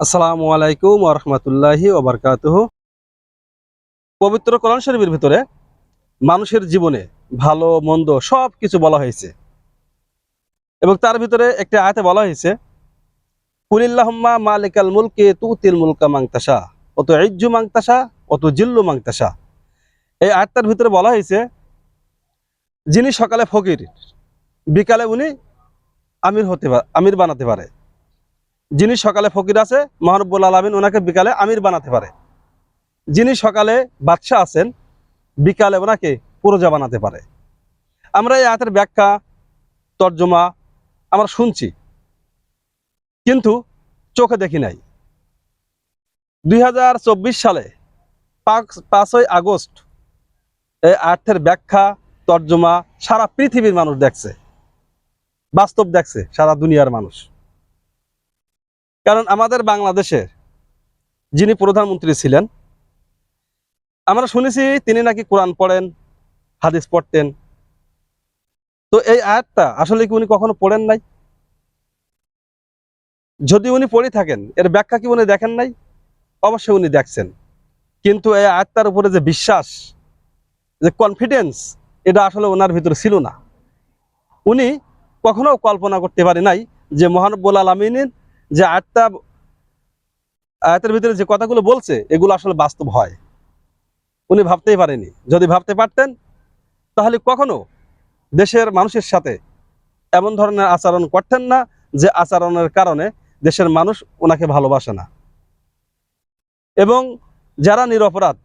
আসসালামু আলাইকুম ওরহমতুল্লাহি ওবরকাতুহ পবিত্র কোরআন শরীফের ভিতরে মানুষের জীবনে ভালো, মন্দ সব কিছু বলা হয়েছে। এবং তার ভিতরে একটি আয়াতে বলা হয়েছে, কুলিল্লাহম্মা মালিকাল মুলকে তু তিল মুলকা মাংতাসা অত ইজ্জু মাংতাসা অত জিল্লু মাংতাসা এই আয়তার ভিতরে বলা হয়েছে, যিনি সকালে ফকির, বিকালে উনি আমির হতে পারে আমির বানাতে পারে। যিনি সকালে ফকির আছে মহানব্বুল আলমিন ওনাকে বিকালে আমির বানাতে পারে। যিনি সকালে বাদশাহ আছেন, বিকালে ওনাকে পুরোজা বানাতে পারে। আমরা এই আয়াতের ব্যাখ্যা, তর্জমা আমরা শুনছি, কিন্তু চোখে দেখি নাই। দুই হাজার চব্বিশ সালে পাঁচ, পাঁচই আগস্ট এই আয়াতের ব্যাখ্যা, তর্জমা সারা পৃথিবীর মানুষ দেখছে। বাস্তব দেখছে, সারা দুনিয়ার মানুষ। কারণ আমাদের বাংলাদেশে যিনি প্রধানমন্ত্রী ছিলেন, আমরা শুনেছি তিনি নাকি কোরআন পড়েন, হাদিস পড়তেন। তো এই আয়াতটা আসলে কি উনি কখনো পড়েন নাই? যদি উনি পড়ে থাকেন, এর ব্যাখ্যা কি উনি দেখেন নাই? অবশ্যই উনি দেখছেন। কিন্তু এই আয়াতটার উপরে যে বিশ্বাস, যে কনফিডেন্স এটা আসলে ওনার ভিতরে ছিল না। উনি কখনো কল্পনা করতে পারে নাই যে মহানব্বুল আলমিনের যে আয়াতটা, আয়াতের ভিতরে যে কথাগুলো বলছে, এগুলো আসলে বাস্তব হয়। উনি ভাবতেই পারেনি। যদি ভাবতে পারতেন, তাহলে কখনো দেশের মানুষের সাথে এমন ধরনের আচরণ করতেন না, যে আচরণের কারণে দেশের মানুষ ওনাকে ভালোবাসে না। এবং যারা নিরপরাধ,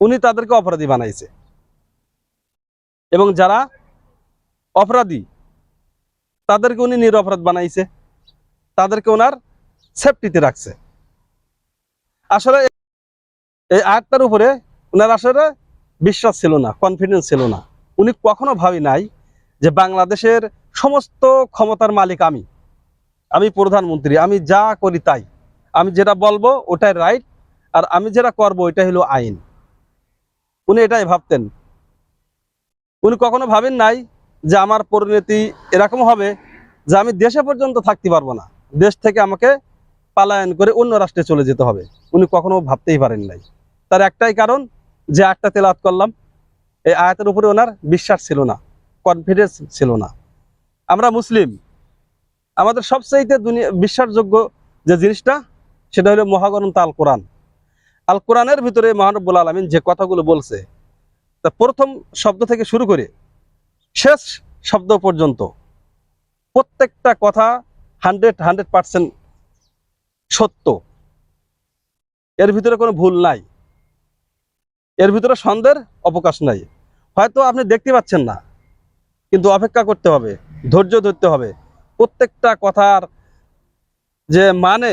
উনি তাদেরকে অপরাধী বানাইছে। এবং যারা অপরাধী, তাদেরকে উনি নিরপরাধ বানাইছে। তাদেরকে ওনার সেফটিতে রাখছে। আসলে এই আয়াতটার উপরে ওনার আসলে বিশ্বাস ছিল না কনফিডেন্স ছিল না। উনি কখনো ভাবি নাই যে বাংলাদেশের সমস্ত ক্ষমতার মালিক আমি। আমি প্রধানমন্ত্রী, আমি যা করি তাই। আমি যেটা বলব ওটাই রাইট আর আমি যেটা করব ওইটা হলো আইন। উনি এটাই ভাবতেন। উনি কখনো ভাবেন নাই যে আমার পরিণতি এরকম হবে যে আমি দেশে পর্যন্ত থাকতে পারব না। দেশ থেকে আমাকে পালায়ন করে অন্য রাষ্ট্রে চলে যেতে হবে। উনি কখনো ভাবতেই পারেন নাই। তার একটাই কারণ, যে একটা তেলাত করলাম, এই আয়াতের উপরে ওনার বিশ্বাস ছিল না কনফিডেন্স ছিল না। আমরা মুসলিম, আমাদের সবচাইতে দুনিয়া, বিশ্বাসযোগ্য যে জিনিসটা, সেটা হলো মহাগরন্ত আল কোরআন আল কোরআনের ভিতরে মহানব্বুল আলমিন যে কথাগুলো বলছে, তা প্রথম শব্দ থেকে শুরু করে শেষ শব্দ পর্যন্ত প্রত্যেকটা কথা হান্ড্রেড হান্ড্রেড পার্সেন্ট সত্য। এর ভিতরে কোনো ভুল নাই। এর ভিতরে সন্দেহের অবকাশ নাই। হয়তো আপনি দেখতে পাচ্ছেন না, কিন্তু অপেক্ষা করতে হবে, ধৈর্য ধরতে হবে। প্রত্যেকটা কথার যে মানে